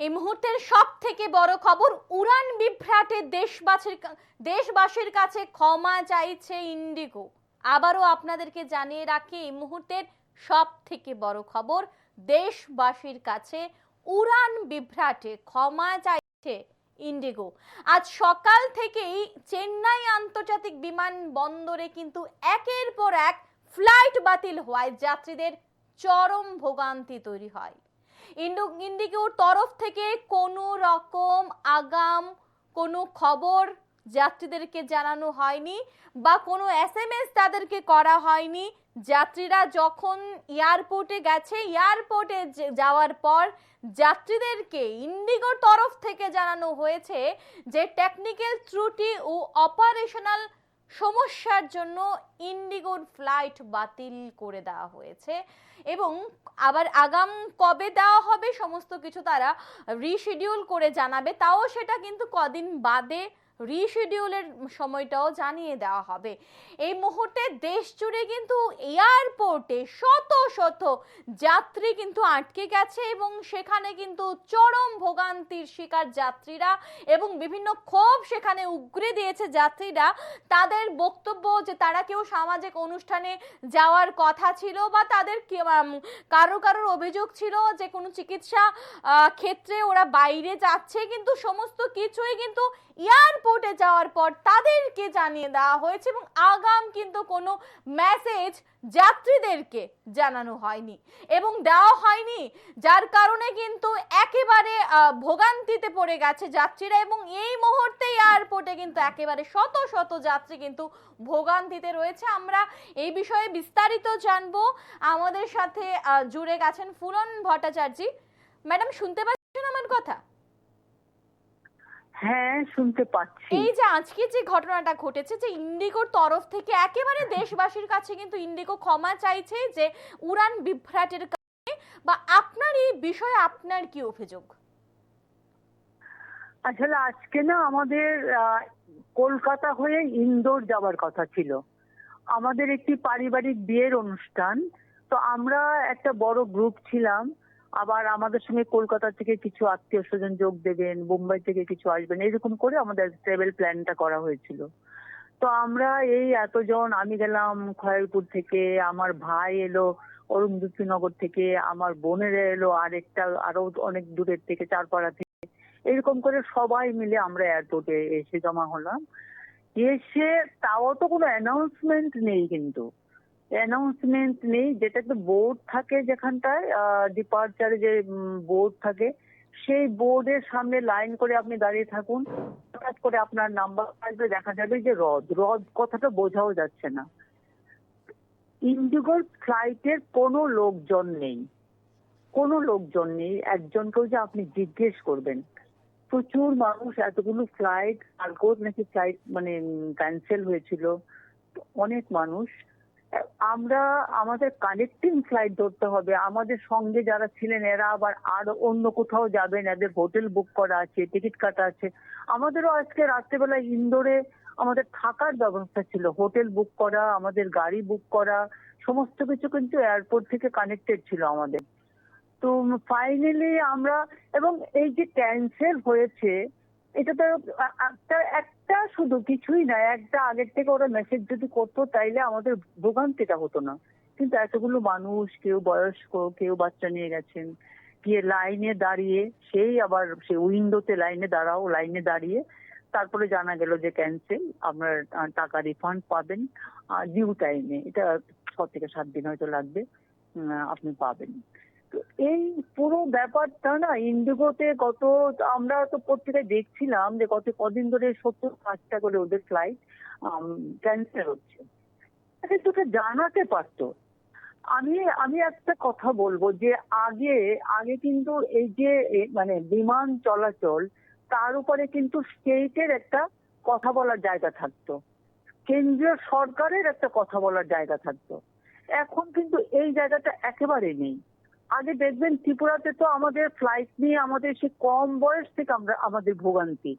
এই মুহূর্তের সব থেকে বড় খবর, উড়ান বিভ্রাটে দেশবাসীর দেশবাসীর কাছে ক্ষমা চাইছে ইন্ডিগো। আবারও আপনাদেরকে জানিয়ে রাখি, এই মুহূর্তের সব থেকে বড় খবর, দেশবাসীর কাছে উড়ান বিভ্রাটে ক্ষমা চাইছে ইন্ডিগো। আজ সকাল থেকেই চেন্নাই আন্তর্জাতিক বিমানবন্দরে কিন্তু একের পর এক ফ্লাইট বাতিল হওয়ায় যাত্রীদের চরম ভোগান্তি তৈরি হয়। ইন্ডিগোর তরফ থেকে কোনো রকম আগাম, কোনো খবর যাত্রীদেরকে জানানো হয়নি বা কোনো এস এম এস তাদেরকে করা হয়নি। যাত্রীরা যখন এয়ারপোর্টে গেছে, এয়ারপোর্টে যাওয়ার পর যাত্রীদেরকে ইন্ডিগোর তরফ থেকে জানানো হয়েছে যে, টেকনিক্যাল ত্রুটি ও অপারেশনাল সমস্যার জন্য ইন্ডিগোর ফ্লাইট বাতিল করে দেওয়া হয়েছে এবং আবার আগাম কবে দেওয়া হবে সমস্ত কিছু তারা রিশিডিউল করে জানাবে, তাও সেটা কিন্তু কদিন বাদে রিশিডিউলের সময়টাও জানিয়ে দেওয়া হবে। এই মুহূর্তে দেশ জুড়ে কিন্তু এয়ারপোর্টে শত শত যাত্রী কিন্তু আটকে গেছে এবং সেখানে কিন্তু চরম ভোগান্তির শিকার যাত্রীরা এবং বিভিন্ন ক্ষোভ সেখানে উগরে দিয়েছে যাত্রীরা। তাদের বক্তব্য যে তারা কেউ সামাজিক অনুষ্ঠানে যাওয়ার কথা ছিল বা তাদের কারও কারোর অভিযোগ ছিল যে কোনো চিকিৎসা ক্ষেত্রে ওরা বাইরে যাচ্ছে, কিন্তু সমস্ত কিছুই কিন্তু এয়ারপোর্টে যাওয়ার পর তাদেরকে জানিয়ে দেওয়া হয়েছে এবং আগাম কিন্তু কোনো মেসেজ যাত্রীদেরকে জানানো হয়নি। এবং দেওয়া হয়নি, যার কারণে কিন্তু একেবারে ভোগান্তিতে পড়ে গেছে যাত্রীরা এবং এই মুহূর্তে এয়ারপোর্টে কিন্তু একেবারে শত শত যাত্রী কিন্তু ভোগান্তিতে রয়েছে। আমরা এই বিষয়ে বিস্তারিত জানব। আমাদের সাথে জুড়ে গেছেন ফুলন ভট্টাচার্য। ম্যাডাম, শুনতে পাচ্ছেন আমার কথা? হ্যাঁ শুনতে পাচ্ছি। এই যে আজকে যে ঘটনাটা ঘটেছে যে ইন্ডিগোর তরফ থেকে একেবারে দেশবাসীর কাছে কিন্তু ইন্ডিগো ক্ষমা চাইছে যে উড়ান বিভ্রাটের কারণে বা আপনার এই বিষয়ে আপনার কি অভিযোগ? আসলে আজকে না আমাদের কলকাতা হয়ে ইন্দোর যাওয়ার কথা ছিল। আমাদের একটি পারিবারিক বিয়ের অনুষ্ঠান। তো আমরা একটা বড় গ্রুপ ছিলাম। আবার আমাদের সঙ্গে কলকাতা থেকে কিছু আত্মীয় স্বজন যোগ দেবেন, বোম্বাই থেকে কিছু আসবেন, এরকম করে আমাদের ট্রাভেল প্ল্যানটা করা হয়েছিল। তো আমরা এই এতজন, আমি গেলাম খয়েরপুর থেকে, আমার ভাই এলো অরুন্ধতিনগর থেকে, আমার বোনেরা এলো আরেকটা, আরও অনেক দূরের থেকে, চারপাড়া থেকে। এরকম করে সবাই মিলে আমরা এয়ারপোর্টে এসে জমা হলাম। এসে তাও তো কোনো অ্যানাউন্সমেন্ট নেই কিন্তু। অ্যানাউন্সমেন্ট নেই, যেটা একটা বোর্ড থাকে যেখানটায় ডিপার্চারে যে বোর্ড থাকে, সেই বোর্ডের সামনে লাইন করে আপনি দাঁড়িয়ে থাকুন। হঠাৎ করে আপনার নাম্বার আসবে, দেখা যাবে যে রদ। রদ কথাটা বোঝাও যাচ্ছে না। ইন্ডিগোর ফ্লাইটের কোনো লোকজন নেই। কোনো লোকজন নেই, একজনকেও যে আপনি জিজ্ঞেস করবেন। প্রচুর মানুষ এতগুলো ফ্লাইট কালকেও নাকি ফ্লাইট মানে ক্যান্সেল হয়েছিল। অনেক মানুষ। আমরা আমাদের কানেক্টিং ফ্লাইট ধরতে হবে। আমাদের সঙ্গে যারা ছিলেন, এরা আবার আর অন্য কোথাও যাবেন, এদের হোটেল বুক করা আছে টিকিট কাটা আছে। আমাদেরও আজকে রাত্রেবেলা ইন্দোরে আমাদের থাকার ব্যবস্থা ছিল। হোটেল বুক করা, আমাদের গাড়ি বুক করা, সমস্ত কিছু কিন্তু এয়ারপোর্ট থেকে কানেক্টেড ছিল আমাদের। তো ফাইনালি আমরা, এবং এই যে ক্যান্সেল হয়েছে এটা তো একটা শুধু কিছুই না, একটা আগের থেকে ওরা মেসেজ যদি করতো তাইলে আমাদের ভোগান্তিটা হতো না। কিন্তু এতগুলো মানুষ, কেউ বয়স্ক, কেউ বাচ্চা নিয়ে গেছেন, গিয়ে লাইনে দাঁড়িয়ে, সেই আবার সে উইন্ডোতে লাইনে দাঁড়াও, লাইনে দাঁড়িয়ে তারপরে জানা গেল যে ক্যান্সেল আপনার টাকা রিফান্ড পাবেন। ডিউ টাইমে এটা ছ থেকে সাত দিন হয়তো লাগবে আপনি পাবেন। এই পুরো ব্যাপারটা না ইন্ডিগোতে গত, আমরা তো পত্রিকায় দেখছিলাম যে গত কদিন ধরে সত্তর পাঁচটা করে ওদের ফ্লাইট ক্যান্সেল হচ্ছে। তোকে জানাতে পারতো। আমি আমি একটা কথা বলব যে আগে আগে কিন্তু এই যে মানে বিমান চলাচল, তার উপরে কিন্তু স্টেটের একটা কথা বলার জায়গা থাকতো। কেন্দ্রীয় সরকারের একটা কথা বলার জায়গা থাকতো। এখন কিন্তু এই জায়গাটা একেবারে নেই। আগে দেখবেন ত্রিপুরাতে তো আমাদের ফ্লাইট নিয়ে আমাদের সে কম বয়স থেকে আমরা, আমাদের ভোগান্তি।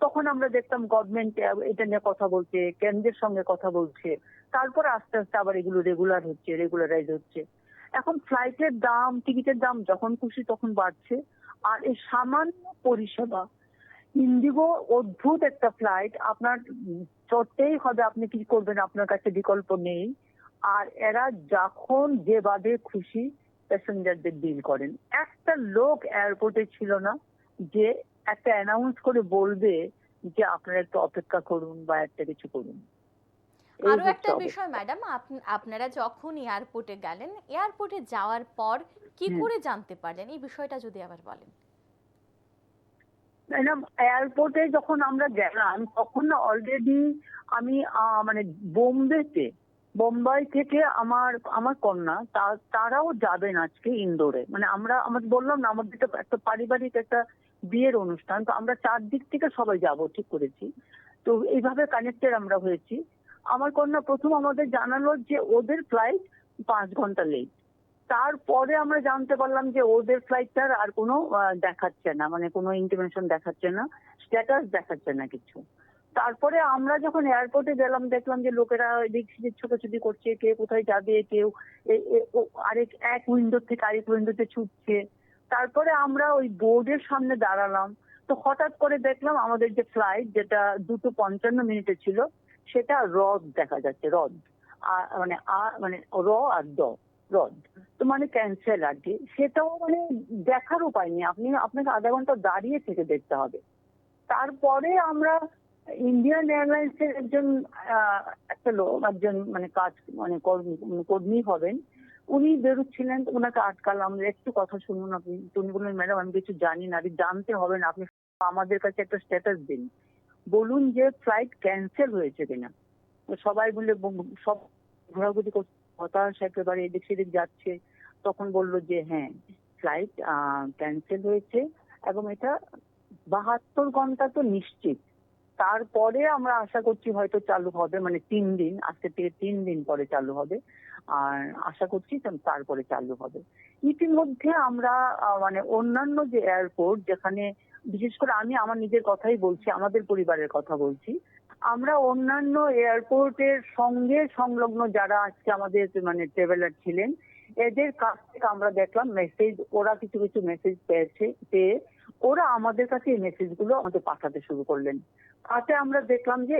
তখন আমরা দেখতাম গভর্নমেন্ট এটা নিয়ে কথা বলছে, কেন্দ্রের সঙ্গে কথা বলছে। তারপর আস্তে আস্তে আবার এগুলো রেগুলার হচ্ছে রেগুলারাইজ হচ্ছে। এখন ফ্লাইটের দাম টিকিটের দাম যখন খুশি তখন বাড়ছে। আর এই সামান্য পরিষেবা, ইন্ডিগো অদ্ভুত একটা ফ্লাইট আপনার চড়তেই হবে, আপনি কি করবেন, আপনার কাছে বিকল্প নেই। আর এরা যখন যেভাবে খুশি প্যাসেঞ্জারদের ডিল করেন। একটা লোক এয়ারপোর্টে ছিল না যে একটা অ্যানাউন্স করে বলবে যে আপনারা একটু অপেক্ষা করুন বা একটা কিছু করুন। আরও একটা বিষয় ম্যাডাম আপনারা যখন এয়ারপোর্টে গেলেন এয়ারপোর্টে যাওয়ার পর কি করে জানতে পারলেন? এই বিষয়টা যদি আবার বলেন। ম্যাডাম এয়ারপোর্টে যখন আমরা গেলাম তখন না অলরেডি আমি মানে বোম্বেতে বোম্বাই থেকে আমার আমার কন্যা তারাও যাবেন আজকে ইন্দোরে। মানে আমরা আমাদের বললাম না, আমাদের একটা পারিবারিক একটা বিয়ের অনুষ্ঠান, তো আমরা চারদিক থেকে সবাই যাব, ঠিক করেছি। তো এইভাবে কানেক্টেড আমরা হয়েছি। আমার কন্যা প্রথম আমাদের জানালো যে ওদের ফ্লাইট পাঁচ ঘণ্টা লেট তারপরে আমরা জানতে পারলাম যে ওদের ফ্লাইটটার আর কোনো দেখাচ্ছে না মানে কোনো ইন্টিমেশন দেখাচ্ছে না স্ট্যাটাস দেখাচ্ছে না কিছু। তারপরে আমরা যখন এয়ারপোর্টে গেলাম, দেখলাম যে লোকেরা এদিক সেদিক ছোটাছুটি করছে, কে কোথায় যাবে, কেউ আরেক, এক উইন্ডো থেকে আরেক উইন্ডোতে ছুটছে। তারপরে আমরা ওই বোর্ডের সামনে দাঁড়ালাম। তো হঠাৎ করে দেখলাম আমাদের যে ফ্লাইট যেটা দুটো পঞ্চান্ন মিনিটে ছিল, সেটা রদ দেখা যাচ্ছে, রদ। আর মানে মানে র আর দ, রদ। তো মানে ক্যান্সেল আর কি। সেটাও মানে দেখার উপায় নেই। আপনি, আপনাকে আধা ঘণ্টা দাঁড়িয়ে থেকে দেখতে হবে। তারপরে আমরা ইন্ডিয়ান এয়ারলাইন্স এর একজন একটা লোক, একজন মানে কাজ মানে কর্মী কর্মী হবেন। উনি বেরোচ্ছিলেন, ওনাকে আটকালাম। একটু কথা শুনুন আপনি। উনি বললেন, ম্যাডাম, আমি কিছু জানি না। আপনি জানতে হবে না। আপনি আমাদের কাছে একটা স্ট্যাটাস দিন। বলুন যে ফ্লাইট ক্যান্সেল হয়েছে কিনা। সবাই বলে সব ঘোরাঘুরি করছে। হতাশ একেবারে এদিক সেদিক যাচ্ছে। তখন বলল যে হ্যাঁ ফ্লাইট ক্যান্সেল হয়েছে এবং এটা বাহাত্তর ঘণ্টা তো নিশ্চিত। তারপরে আমরা আশা করছি হয়তো চালু হবে মানে তিন দিন আজকে থেকে তিন দিন পরে চালু হবে। আর আশা করছি তারপরে চালু হবে। ইতিমধ্যে আমরা মানে অন্যান্য যে এয়ারপোর্ট যেখানে, বিশেষ করে আমি আমার নিজের কথাই বলছি, আমাদের পরিবারের কথা বলছি, আমরা অন্যান্য এয়ারপোর্টের সঙ্গে সংলগ্ন যারা আজকে আমাদের মানে ট্রাভেলার ছিলেন, এদের কাছ থেকে আমরা দেখলাম মেসেজ ওরা কিছু কিছু মেসেজ পেয়েছে, পেয়ে ওরা আমাদের কাছে এই মেসেজগুলো আমাদের পাঠাতে শুরু করলেন। তাতে আমরা দেখলাম যে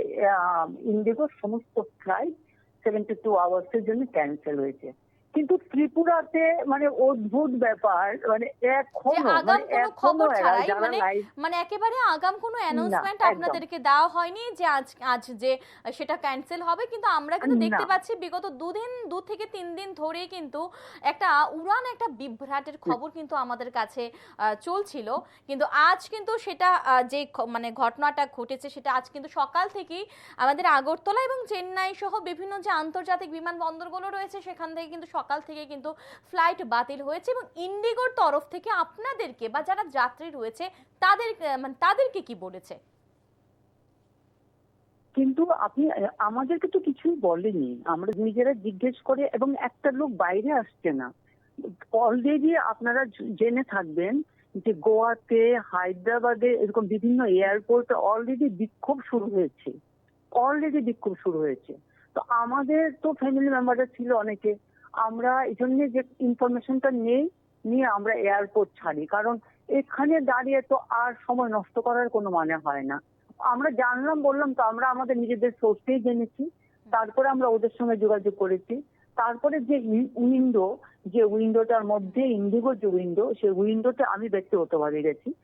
ইন্ডিগোর সমস্ত ফ্লাইট সেভেন্টি টু আওয়ার্স এর জন্য ক্যান্সেল হয়েছে। কিন্তু ত্রিপুরাতে মানে অদ্ভুত ব্যাপার মানে এখনও আগাম মানে কোনো খবর ছাড়াই মানে মানে একেবারে আগাম কোনো অ্যানাউন্সমেন্ট আপনাদেরকে দেওয়া হয়নি যে আজ আজ যে সেটা ক্যান্সেল হবে কিন্তু আমরা কিন্তু দেখতে পাচ্ছি বিগত দুদিন দু থেকে তিন দিন ধরে কিন্তু একটা উড়ান একটা বিভ্রাটের খবর কিন্তু আমাদের কাছে চলছিল। কিন্তু আজ কিন্তু সেটা যে মানে ঘটনাটা ঘটেছে সেটা আজ কিন্তু সকাল থেকেই আমাদের আগরতলা এবং চেন্নাই সহ বিভিন্ন যে আন্তর্জাতিক বিমানবন্দরগুলো রয়েছে সেখান থেকে কিন্তু সকাল থেকে কিন্তু ফ্লাইট বাতিল হয়েছে এবং ইন্ডিগোর তরফ থেকে আপনাদেরকে বা যারা যাত্রী রয়েছে, তাদের মানে তাদেরকে কি বলেছে? কিন্তু আপনি, আমাদেরকে তো কিছুই বলেনি। আমরা নিজেরা জিজ্ঞেস করে এবং একটা লোক বাইরে আসছে না। অলরেডি আপনারা জেনে থাকবেন যে গোয়াতে, হায়দ্রাবাদে এরকম বিভিন্ন এয়ারপোর্টে অলরেডি বিক্ষোভ শুরু হয়েছে। অলরেডি বিক্ষোভ শুরু হয়েছে। তো আমাদের তো ফ্যামিলি মেম্বাররা ছিল অনেকে। আমরা এই জন্য যে ইনফরমেশনটা নেই, নিয়ে আমরা এয়ারপোর্ট ছাড়ি। কারণ এখানে দাঁড়িয়ে তো আর সময় নষ্ট করার কোনো মানে হয় না। আমরা জানলাম, বললাম তো আমরা আমাদের নিজেদের সোর্সেই জেনেছি। তারপরে আমরা ওদের সঙ্গে যোগাযোগ করেছি। তারপরে যে উইন্ডো যে উইন্ডোটার মধ্যে ইন্ডিগো যে উইন্ডো সেই উইন্ডোতে আমি ব্যক্তিগতভাবে গেছি।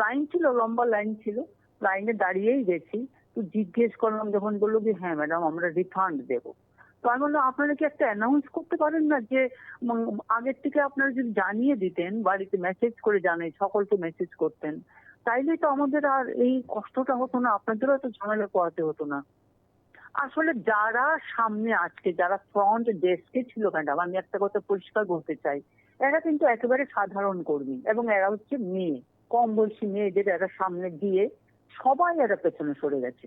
লাইন ছিল, লম্বা লাইন ছিল। লাইনে দাঁড়িয়েই গেছি। তো জিজ্ঞেস করলাম, যখন বলল যে হ্যাঁ ম্যাডাম আমরা রিফান্ড দেবো। তো আমি বললাম আপনারা কি একটা অ্যানাউন্স করতে পারেন না যে আগের থেকে আপনারা যদি জানিয়ে দিতেন, বাড়িতে মেসেজ করে জানাই, সকলকে মেসেজ করতেন, তাইলে তো আমাদের আর এই কষ্টটা হতো না, আপনাদেরও এত ঝামেলা পোয়াতে হতো না। আসলে যারা সামনে আজকে, যারা ফ্রন্ট ডেস্কে ছিল ম্যাডাম আমি একটা কথা পরিষ্কার বলতে চাই, এরা কিন্তু একেবারে সাধারণ কর্মী এবং এরা হচ্ছে মেয়ে, কম বয়সী মেয়েদের এরা সামনে দিয়ে সবাই এরা পেছনে সরে গেছে।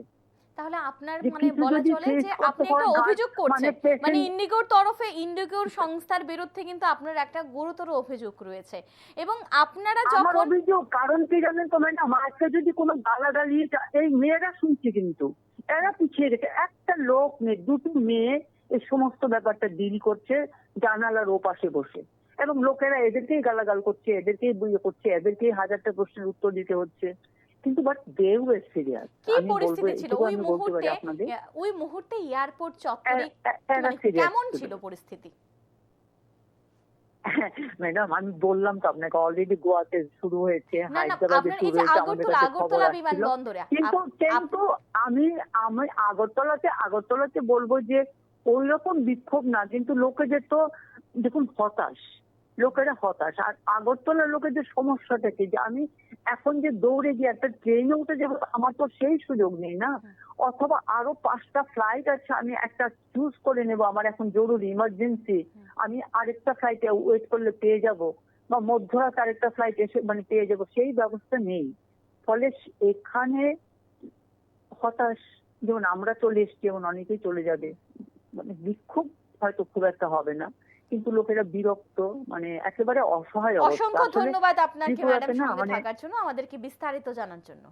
তাহলে আপনার মানে বলা চলে যে আপনি একটা অভিযোগ মানে করছেন। মানে ইন্ডিগোর তরফে ইন্ডিগোর সংস্থার বিরুদ্ধে কিন্তু আপনার একটা গুরুতর অভিযোগ রয়েছে। এবং আপনারা যখন অভিযোগ কারণ কি জানেন তো ম্যাডাম? আজকে যদি কোনো গালাগালি যা- এই মেয়েরা শুনছে কিন্তু। এরা পিছিয়ে গেছে। একটা লোক নেই দুটো মেয়ে এই সমস্ত ব্যাপারটা ডিল করছে জানালার ওপাশে বসে। এবং লোকেরা এদেরকেই গালাগাল করছে এদেরকেই বুঝে করছে এদেরকেই হাজারটা প্রশ্নের উত্তর দিতে হচ্ছে। কিন্তু বাট দে ওয়ার সিরিয়াস কি পরিস্থিতি ছিল? ওই মুহূর্তে ওই মুহূর্তে এয়ারপোর্ট চত্বরে মানে কেমন ছিল। পরিস্থিতি? ম্যাডাম আমি বললাম তো আপনাকে অলরেডি গোয়াতে শুরু হয়েছে হায়দ্রাবাদে শুরু হয়েছে আমাদের কাছে খবর আসছিল। কিন্তু আমি আমি আগরতলাতে আগরতলাতে বলব যে ওই রকম বিক্ষোভ না কিন্তু লোকেদের তো দেখুন হতাশ। লোকেরা হতাশ। আর আগরতলার লোকেদের সমস্যাটা কি যে আমি এখন যে দৌড়ে গিয়ে একটা ট্রেনে উঠে যাব আমার তো সেই সুযোগ নেই না। অথবা আরও পাঁচটা ফ্লাইট আছে আমি একটা চুজ করে নেব আমার এখন জরুরি ইমার্জেন্সি আমি আরেকটা ফ্লাইটে ওয়েট করলে পেয়ে যাব বা মধ্যরাত আরেকটা ফ্লাইট এসে মানে পেয়ে যাব সেই ব্যবস্থা নেই। ফলে এখানে হতাশ যেমন আমরা চলে এসছি যেমন অনেকেই চলে যাবে। মানে বিক্ষোভ হয়তো খুব একটা হবে না। কিন্তু লোকেরা বিরক্ত মানে একেবারে অসহায় অবস্থা। অসংখ্য ধন্যবাদ আপনাকে ম্যাডাম সঙ্গে মানে- থাকার জন্য আমাদেরকে বিস্তারিত জানার জন্য।